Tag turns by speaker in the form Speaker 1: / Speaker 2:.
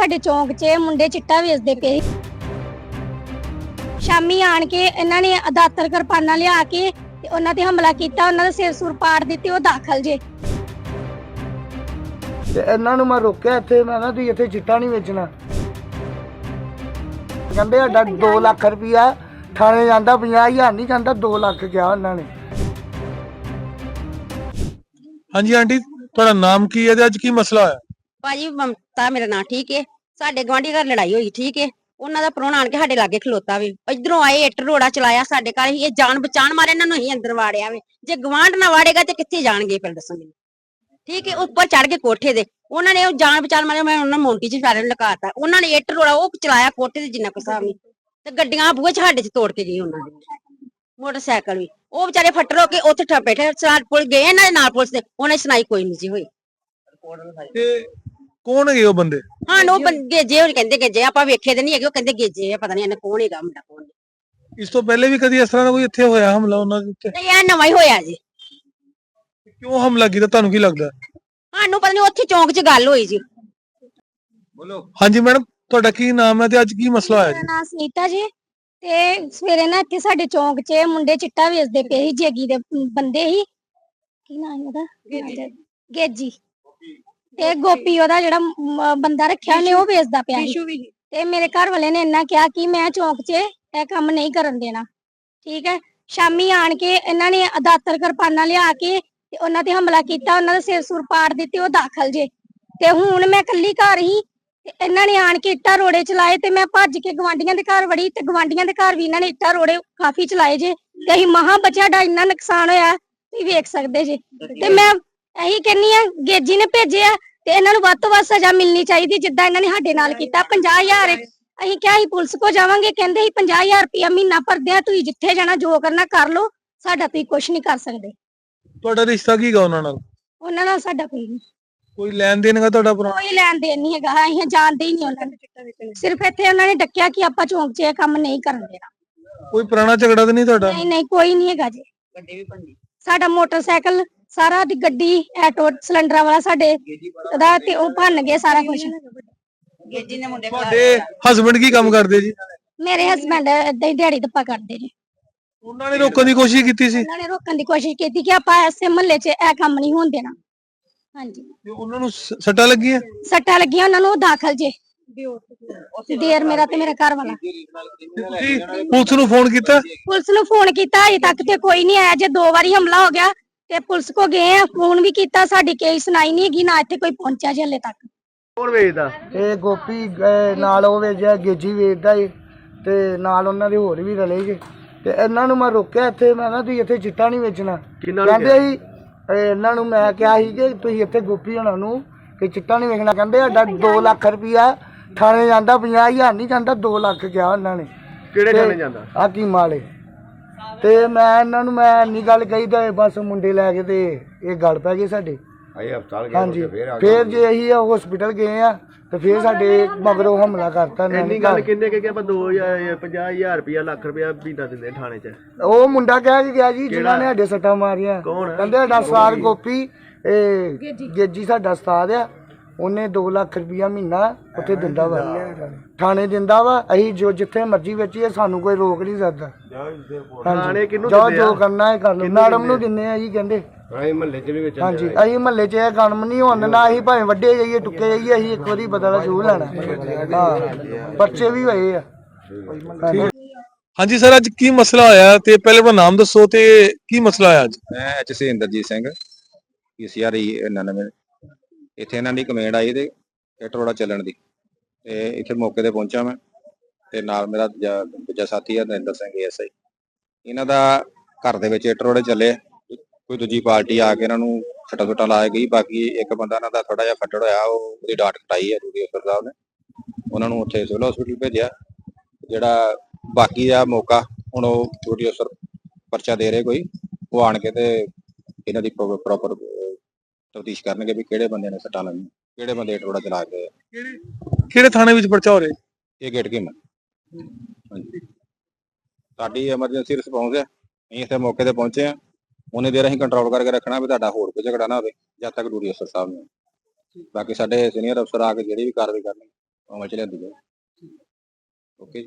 Speaker 1: ਸਾਡੇ ਚੌਂਕ 'ਚ ਮੁੰਡੇ ਚਿੱਟਾ ਵੇਚਦੇ ਪਏ ਸੀ। ਸ਼ਾਮੀ ਆਣ ਕੇ ਇਹਨਾਂ ਨੇ ਅਦਾਤਰ ਕਿਰਪਾਨਾਂ ਲਿਆ ਕੇ ਤੇ ਉਹਨਾਂ ਤੇ ਹਮਲਾ ਕੀਤਾ ਉਹਨਾਂ ਦੇ ਸਿਰ ਸੁਰ ਪਾੜ ਦਿੱਤੇ ਉਹ ਦਾਖਲ ਜੇ।
Speaker 2: ਤੇ ਇਹਨਾਂ ਨੂੰ ਮੈਂ ਰੋਕਿਆ ਇੱਥੇ ਮੈਂ ਨਾ ਤੁਸੀਂ ਇੱਥੇ ਚਿੱਟਾ ਨਹੀਂ ਵੇਚਣਾ। ਕਹਿੰਦੇ ਸਾਡਾ 2 ਲੱਖ। ਰੁਪਇਆ ਥਾਣੇ ਜਾਂਦਾ 50000 ਨਹੀਂ ਜਾਂਦਾ 2 ਲੱਖ ਕਿਹਾ ਉਹਨਾਂ ਨੇ।
Speaker 3: ਹਾਂਜੀ ਆਂਟੀ ਤੁਹਾਡਾ ਨਾਮ ਕੀ ਹੈ ਤੇ ਅੱਜ ਕੀ ਮਸਲਾ ਹੋਇਆ?
Speaker 4: ਭਾਜੀ ਮਮਤਾ ਮੇਰਾ ਨਾਂ ਠੀਕ ਹੈ ਸਾਡੇ ਗਵਾਂਢੀ ਘਰ ਲੜਾਈ ਹੋਈ, ਠੀਕ ਹੈ ਉਹਨਾਂ ਦਾ ਪ੍ਰਾਹੁਣਾ ਆਣ ਕੇ ਸਾਡੇ ਲਾਗੇ ਖਲੋਤਾ ਵੇ। ਇਧਰੋਂ ਆਏ, ਇੱਟ ਰੋੜਾ ਚਲਾਇਆ ਸਾਡੇ ਘਰ ਇਹ ਜਾਨ ਬਚਾਣ ਮਾਰੇ, ਇਹਨਾਂ ਨੂੰ ਹੀ ਅੰਦਰ ਵਾੜਿਆ ਵੇ। ਜੇ ਗਵਾਂਢ ਨਾ ਵਾੜੇਗਾ ਤੇ ਕਿੱਥੇ ਜਾਣਗੇ ਫਿਰ ਦੱਸੋ ਮੈਨੂੰ ਠੀਕ ਹੈ ਉੱਪਰ ਚੜ ਕੇ ਕੋਠੇ ਦੇ। ਉਹਨਾਂ ਨੇ ਉਹ ਜਾਨ ਬਚਾਣ ਮਾਰੇ, ਮੈਂ ਉਹਨਾਂ ਮੌਂਟੀ ਚ ਸਾਰੇ ਨੂੰ ਲਗਾਤਾ ਉਹਨਾਂ ਨੇ ਇੱਟ ਰੋੜਾ ਉਹ ਚਲਾਇਆ ਕੋਠੇ ਤੇ ਜਿੰਨਾ ਕੁ ਹਿਸਾਬ ਨਹੀਂ। ਤੇ ਗੱਡੀਆਂ ਬੂਹੇ ਚ ਸਾਡੇ ਚ ਤੋੜ ਕੇ ਗਈ ਉਹਨਾਂ ਨੇ ਮੋਟਰਸਾਈਕਲ ਵੀ। ਉਹ ਵਿਚਾਰੇ ਫੱਟਰ ਹੋ ਕੇ ਉੱਥੇ ਠੱਪ ਬੈਠੇ ਸਾਰ ਪੁਲ ਗਏ ਇਹਨਾਂ ਦੇ ਨਾਲ ਪੁਲਿਸ ਦੇ। ਉਹਨੇ ਸੁਣਾਈ ਕੋਈ ਨਹੀਂ ਜੀ ਹੋਈ।
Speaker 3: ਤੇ ਕੌਣ ਹੈਗੇ ਉਹ ਬੰਦੇ?
Speaker 4: ਹਾਂ ਉਹ ਬੰਦੇ ਜੇ ਉਹ ਕਹਿੰਦੇ ਗੇਜੇ ਆਪਾਂ ਵੇਖੇ ਤੇ ਨਹੀਂ ਹੈਗੇ ਉਹ ਕਹਿੰਦੇ ਗੇਜੇ ਆ ਪਤਾ ਨਹੀਂ ਇਹਨੇ ਕੌਣ ਹੈਗਾ ਮੁੰਡਾ ਕੌਣ ਨਹੀਂ
Speaker 3: ਇਸ ਤੋਂ ਪਹਿਲੇ ਵੀ ਕਦੀ ਇਸ ਤਰ੍ਹਾਂ ਦਾ ਕੋਈ ਇੱਥੇ ਹੋਇਆ ਹਮਲਾ ਉਹਨਾਂ ਦੇ ਉੱਤੇ?
Speaker 4: ਨਹੀਂ, ਇਹ ਨਵਾਂ ਹੀ ਹੋਇਆ ਜੀ।
Speaker 3: ਕਿਉਂ ਹਮਲਾ ਕੀਤਾ? ਤੁਹਾਨੂੰ ਕੀ ਲੱਗਦਾ?
Speaker 4: ਸਾਨੂੰ ਪਤਾ ਨਹੀਂ ਉੱਥੇ ਚੌਂਕ 'ਚ ਗੱਲ ਹੋਈ ਜੀ
Speaker 3: ਹਾਂਜੀ ਮੈਡਮ ਤੁਹਾਡਾ ਕੀ ਨਾਮ ਹੈ ਤੇ ਅੱਜ ਕੀ ਮਸਲਾ ਹੋਇਆ
Speaker 1: ਮੇਰਾ
Speaker 3: ਜੀ
Speaker 1: ਨਾਮ ਸੁਨੀਤਾ ਜੀ ਤੇ ਸਵੇਰੇ ਨਾ ਇੱਥੇ ਸਾਡੇ ਚੌਂਕ 'ਚ ਮੁੰਡੇ ਚਿੱਟਾ ਵੇਚਦੇ ਪਏ ਸੀ ਜੇਗੀ ਦੇ ਬੰਦੇ ਸੀ। ਕੀ ਨਾਮ ਉਹਦਾ? ਗੇਜੀ। ਤੇ ਗੋਪੀ ਉਹਦਾ ਜਿਹੜਾ ਮ- ਬੰਦਾ ਰੱਖਿਆ ਉਹਨੇ ਉਹ ਵੇਚਦਾ ਪਿਆ ਸੀ। ਤੇ ਮੇਰੇ ਘਰ ਵਾਲੇ ਨੇ ਇੰਨਾ ਕਿਹਾ ਕਿ ਮੈਂ ਚੌਂਕ 'ਚ ਇਹ ਕੰਮ ਨਹੀਂ ਕਰਨ ਦੇਣਾ। ਠੀਕ ਹੈ? ਸ਼ਾਮੀ ਆਣ ਕੇ ਇਹਨਾਂ ਨੇ ਅਦਾਤਰ ਕਿਰਪਾਨਾਂ ਲਿਆ ਕੇ ਤੇ ਉਹਨਾਂ ਤੇ ਹਮਲਾ ਕੀਤਾ ਉਹਨਾਂ ਦੇ ਸਿਰ ਸੁਰ ਪਾੜ ਦਿੱਤੇ ਉਹ ਦਾਖਲ ਜੇ। ਤੇ ਹੁਣ ਮੈਂ ਕੱਲੀ ਘਰ ਹੀ ਤੇ ਇਹਨਾਂ ਨੇ ਆਣ ਕੇ ਇੱਟਾਂ ਰੋੜੇ ਚਲਾਏ ਤੇ ਮੈਂ ਭੱਜ ਕੇ ਗਵਾਂਡੀਆਂ ਦੇ ਘਰ ਵੜੀ ਤੇ ਗਵਾਂਡੀਆਂ ਦੇ ਘਰ ਵੀ ਇਹਨਾਂ ਨੇ ਇੱਟਾਂ ਰੋੜੇ ਕਾਫੀ ਚਲਾਏ ਜੇ। ਤੇ ਅਸੀਂ ਮਹਾ ਬੱਚਾ ਦਾ ਇੰਨਾ ਨੁਕਸਾਨ ਹੋਇਆ ਤੁਸੀਂ ਵੇਖ ਸਕਦੇ ਜੇ। ਤੇ ਮੈਂ ਇਹੀ ਕਹਿੰਨੀ ਆ ਗੇਜੀ ਨੇ ਭੇਜਿਆ ਤੇ ਇਹਨਾਂ ਨੂੰ ਵੱਧ ਤੋਂ ਵੱਧ ਸਜ਼ਾ ਮਿਲਣੀ ਚਾਹੀਦੀ ਜਿੱਦਾਂ ਇਹਨਾਂ ਨੇ ਸਾਡੇ ਨਾਲ ਕੀਤਾ 50000 ਅਸੀਂ ਕਿਹਾ ਸੀ ਪੁਲਿਸ ਕੋ ਜਾਵਾਂਗੇ ਕਹਿੰਦੇ ਸੀ 50000 ਰੁਪਇਆ ਮਹੀਨਾ ਭਰਦੇ ਆ ਤੁਸੀਂ ਜਿੱਥੇ ਜਾਣਾ ਜੋ ਕਰਨਾ ਕਰ ਲਓ ਸਾਡਾ ਤੁਸੀਂ ਕੁਝ ਨਹੀਂ ਕਰ ਸਕਦੇ।
Speaker 3: ਤੁਹਾਡਾ ਰਿਸ਼ਤਾ ਕੀ ਗਾ ਉਹਨਾਂ ਨਾਲ?
Speaker 1: ਉਹਨਾਂ ਨਾਲ ਸਾਡਾ ਕੋਈ ਨਹੀਂ।
Speaker 3: ਕੋਈ ਲੈਣ ਦੇਣ ਦਾ ਤੁਹਾਡਾ ਪੁਰਾਣਾ
Speaker 1: ਕੋਈ ਲੈਣ ਦੇਣ ਨਹੀਂ ਹੈਗਾ ਅਸੀਂ ਜਾਣਦੇ ਹੀ ਨਹੀਂ ਉਹਨਾਂ ਨੂੰ। ਸਿਰਫ ਇੱਥੇ ਉਹਨਾਂ ਨੇ ਡੱਕਿਆ ਕਿ ਆਪਾਂ ਚੌਂਕ 'ਚ ਇਹ ਕੰਮ ਨਹੀਂ ਕਰਨ ਦੇਣਾ।
Speaker 3: ਕੋਈ ਪੁਰਾਣਾ ਝਗੜਾ ਤਾਂ ਨਹੀਂ ਤੁਹਾਡਾ?
Speaker 1: ਨਹੀਂ ਨਹੀਂ ਕੋਈ ਨਹੀਂ ਹੈਗਾ ਜੀ। ਸਾਡਾ ਮੋਟਰਸਾਈਕਲ ਸਾਰਾ ਦੀ ਗੱਡੀ ਐਟੋ ਸਿਲੰਡਰਾਂ ਵਾਲਾ ਸਾਡੇ ਦਾ ਤੇ ਉਹ ਭੰਨ ਗਏ ਸਾਰਾ ਕੁਝ
Speaker 3: ਤੁਹਾਡੇ ਹਸਬੰਡ ਕੀ ਕੰਮ ਕਰਦੇ ਜੀ?
Speaker 1: ਮੇਰੇ ਹਸਬੰਡ ਏਦਾਂ ਹੀ ਦਿਹਾੜੀ ਦੱਪਾ ਕਰਦੇ ਨੇ।
Speaker 3: ਉਹਨਾਂ ਨੇ ਰੋਕਣ ਦੀ ਕੋਸ਼ਿਸ਼ ਕੀਤੀ ਸੀ?
Speaker 1: ਉਹਨਾਂ ਨੇ ਰੋਕਣ ਦੀ ਕੋਸ਼ਿਸ਼ ਕੀਤੀ ਕਿ ਆਪਾਂ ਐਸੇ ਮਹੱਲੇ 'ਚ ਇਹ ਕੰਮ ਨਹੀਂ ਹੋਣ ਦੇਣਾ। ਹਾਂਜੀ।
Speaker 3: ਤੇ ਉਹਨਾਂ ਨੂੰ ਸ- ਸੱਟਾਂ ਲੱਗੀਆਂ?
Speaker 1: ਸੱਟਾਂ ਲੱਗੀਆਂ ਉਹਨਾਂ ਨੂੰ ਉਹ ਦਾਖਲ ਜੇ। ਦੇਰ ਮੇਰਾ ਤੇ ਮੇਰਾ ਘਰ ਵਾਲਾ।
Speaker 3: ਤੇ ਤੁਸੀਂ ਪੁਲਿਸ ਨੂੰ ਫੋਨ ਕੀਤਾ?
Speaker 1: ਪੁਲਿਸ ਨੂੰ ਫੋਨ ਕੀਤਾ ਅਜੇ ਤੱਕ ਤੇ ਕੋਈ ਨਹੀਂ ਆਇਆ। ਜੇ ਦੋ ਵਾਰੀ ਹਮਲਾ ਹੋ ਗਿਆ ਤੇ ਪੁਲਿਸ ਕੋ ਗਏ ਆ ਫੋਨ ਵੀ ਕੀਤਾ ਸਾਡੀ ਕੇਸ ਸੁਣਾਈ ਨਹੀਂ ਹੈਗੀ ਨਾ ਇੱਥੇ ਕੋਈ ਪਹੁੰਚਿਆ ਜੇ ਹਲੇ ਤੱਕ।
Speaker 2: ਕੌਣ ਵੇਚਦਾ? ਇਹ ਗੋਪੀ ਅਹ, ਨਾਲ ਉਹ ਵੇਚਿਆ ਗੇਜੀ ਵੇਚਦਾ ਏ ਤੇ ਨਾਲ ਉਹਨਾਂ ਦੇ ਹੋਰ ਵੀ ਰਲੇ ਜੇ। ਤੇ ਇਹਨਾਂ ਨੂੰ ਮੈਂ ਰੋਕਿਆ ਇੱਥੇ ਮੈਂ ਨਾ ਤੁਸੀਂ ਇੱਥੇ ਚਿੱਟਾ ਨਹੀਂ ਵੇਚਣਾ। ਕਹਿੰਦੇ ਸੀ ਇਹ ਇਹਨਾਂ ਨੂੰ ਮੈਂ ਕਿਹਾ ਸੀ ਕਿ ਤੁਸੀਂ ਇੱਥੇ ਗੋਪੀ ਹੋਣਾ ਨੂੰ ਕਿ ਚਿੱਟਾ ਨਹੀਂ ਵੇਚਣਾ। ਕਹਿੰਦੇ ਸਾਡਾ 2 ਲੱਖ ਰੁਪਇਆ ਥਾਣੇ ਜਾਂਦਾ 50000 ਨਹੀਂ ਜਾਂਦਾ 2 ਲੱਖ ਕਿਹਾ ਉਹਨਾਂ ਨੇ। ਕਿਹੜੇ ਥਾਣੇ ਜਾਂਦਾ? ਆ ਕੀ ਮਾਲੇ ਤੇ ਮੈਂ ਇਹਨਾਂ ਨੂੰ ਮੈਂ ਇੰਨੀ ਗੱਲ ਕਹੀ ਤੇ ਬਸ ਮੁੰਡੇ ਲੈ ਕੇ ਤੇ ਇਹ ਗੱਲ ਪੈ ਗਈ ਸਾਡੇ।
Speaker 5: ਅਸੀਂ ਹਸਪਤਾਲ ਗਏ
Speaker 2: ਹਾਂਜੀ। ਫੇਰ ਜੇ ਅਸੀਂ ਹਸਪੀਟਲ ਗਏ ਆ ਤੇ ਫੇਰ ਸਾਡੇ ਮਗਰੋਂ ਹਮਲਾ ਕਰਤਾ ਇਹਨਾਂ ਨੇ
Speaker 5: ਗੱਲ ਕਿੰਨੇ ਕਿ ਆਪਾਂ 2000 50000 ਰੁਪਇਆ ਲੱਖ ਰੁਪਇਆ ਮਹੀਨਾ ਦਿੰਦੇ ਥਾਣੇ 'ਚ।
Speaker 2: ਉਹ ਮੁੰਡਾ ਕਹਿ ਕੇ ਗਿਆ ਜੀ ਜਿਨ੍ਹਾਂ ਨੇ ਸਾਡੇ ਸੱਟਾਂ ਮਾਰੀਆਂ।
Speaker 5: ਕੌਣ?
Speaker 2: ਕਹਿੰਦੇ ਸਾਡਾ ਉਸਤਾਦ ਗੋਪੀ ਇਹ ਗੇਜੀ ਸਾਡਾ ਉਸਤਾਦ ਆ। ਉਹਨੇ 2 ਲੱਖ ਰੁਪਇਆ ਮਹੀਨਾ ਉੱਥੇ ਦਿੰਦਾ ਵਾ। ਥਾਣੇ ਦਿੰਦਾ ਵਾ ਅਸੀਂ ਜੋ ਜਿੱਥੇ ਮਰਜ਼ੀ ਵੇਚੀਏ ਸਾਨੂੰ ਕੋਈ ਰੋਕ ਨਹੀਂ ਸਕਦਾ।
Speaker 5: ਥਾਣੇ ਕਿਹਨੂੰ
Speaker 2: ਜੋ
Speaker 5: ਦਿੰਦੇ
Speaker 2: ਜੋ? ਕਰਨਾ ਹੈ ਕਰ ਲਓ। ਮੈਡਮ ਨੂੰ ਦਿੰਨੇ ਆ ਜੀ ਕਹਿੰਦੇ।
Speaker 5: ਅਸੀਂ ਮਹੱਲੇ 'ਚ ਵੀ ਵਿੱਚ
Speaker 2: ਹਾਂਜੀ। ਅਸੀਂ ਮਹੱਲੇ 'ਚ ਇਹ ਕੰਮ ਨਹੀਂ ਹੋਣ ਦਿੰਦਾ ਅਸੀਂ ਭਾਵੇਂ ਵੱਡੇ ਜਾਈਏ ਟੁੱਕੇ ਜਾਈਏ ਅਸੀਂ ਇੱਕ ਵਾਰੀ ਬਦਲਾ ਜ਼ਰੂਰ ਲੈਣਾ। ਹਾਂ। ਬੱਚੇ ਵੀ ਹੋਏ ਆ। ਹਾਂਜੀ।
Speaker 3: ਸਰ ਅੱਜ ਕੀ ਮਸਲਾ ਹੋਇਆ ਤੇ ਪਹਿਲੇ ਆਪਣਾ ਨਾਮ ਦੱਸੋ ਤੇ ਕੀ ਮਸਲਾ ਹੋਇਆ ਅੱਜ?
Speaker 6: ਮੈਂ ਐਚ ਇੰਦਰਜੀਤ ਸਿੰਘ ਪੀਸੀਆਰ 99 ਇੱਥੇ ਇਹਨਾਂ ਦੀ ਕਮੇਂਡ ਆਈ ਤੇ ਇੱਟ ਰੋੜਾ ਚੱਲਣ ਦੀ। ਤੇ ਇੱਥੇ ਮੌਕੇ ਤੇ ਪਹੁੰਚਾ ਮੈਂ ਤੇ ਨਾਲ ਮੇਰਾ ਦੂਜਾ ਦੂਜਾ ਸਾਥੀ ਆ ਨਰਿੰਦਰ ਸਿੰਘ ਐਸਆਈ ਇਹਨਾਂ ਦਾ ਘਰ ਦੇ ਵਿੱਚ ਇੱਟ ਚੱਲੇ ਕੋਈ ਦੂਜੀ ਪਾਰਟੀ ਆ ਕੇ ਇਹਨਾਂ ਨੂੰ ਛੱਟਾ ਛੁੱਟਾ ਲਾਇਆ ਗਈ, ਬਾਕੀ ਇੱਕ ਬੰਦਾ ਇਹਨਾਂ ਦਾ ਥੋੜਾ ਜਿਹਾ ਫੱਟੜ ਹੋਇਆ, ਉਹ ਉਹਦੀ ਡਾਟ ਕਟਾਈ ਹੈ ਡਿਊਟੀ ਅਫਸਰ ਸਾਹਿਬ ਨੇ। ਉਹਨਾਂ ਨੂੰ ਉੱਥੇ ਸਿਵਲ ਹਸਪੀਟਲ ਭੇਜਿਆ, ਜਿਹੜਾ ਬਾਕੀ ਦਾ ਮੌਕਾ ਹੁਣ ਉਹ ਡਿਊਟੀ ਅਫਸਰ ਪਰਚਾ ਦੇ ਰਹੇ ਕੋਈ, ਉਹ ਆਣ ਕੇ ਤੇ ਇਹਨਾਂ ਦੀ ਪ੍ਰੋਪਰ ਤਫਤੀਸ਼ ਕਰਨਗੇ ਵੀ ਕਿਹੜੇ ਬੰਦੇ ਨੇ ਸੱਟਾਂ ਲਾਈਆਂ ਕਿਹੜੇ ਬੰਦੇ ਟੋੜਾ ਚਲਾ ਕੇ ਗਏ।
Speaker 3: ਕਿਹੜੇ ਥਾਣੇ ਵਿੱਚ ਪਰਚਾ ਹੋ ਰਿਹਾ
Speaker 6: ਇਹ ਗੇਟ ਕੀ ਹਾਂਜੀ। ਸਾਡੀ ਐਮਰਜੈਂਸੀ ਰਿਸਪੌਂਸ ਹੈ ਅਸੀਂ ਇੱਥੇ ਮੌਕੇ ਤੇ ਪਹੁੰਚੇ ਆ ਉਹਨੇ ਦੇਰ ਅਸੀਂ ਕੰਟਰੋਲ ਕਰਕੇ ਰੱਖਣਾ ਵੀ ਤੁਹਾਡਾ ਹੋਰ ਕੋਈ ਝਗੜਾ ਨਾ ਹੋਵੇ ਜਦ ਤੱਕ ਡਿਊਟੀ ਅਫਸਰ ਸਾਹਿਬ ਨੇ ਬਾਕੀ ਸਾਡੇ ਸੀਨੀਅਰ ਅਫਸਰ ਆ ਕੇ ਜਿਹੜੀ ਵੀ ਕਾਰਵਾਈ ਕਰਨੀ ਅਮਲ ਚ ਲਿਆਂਦੀ ਜਾਏ ਓਕੇ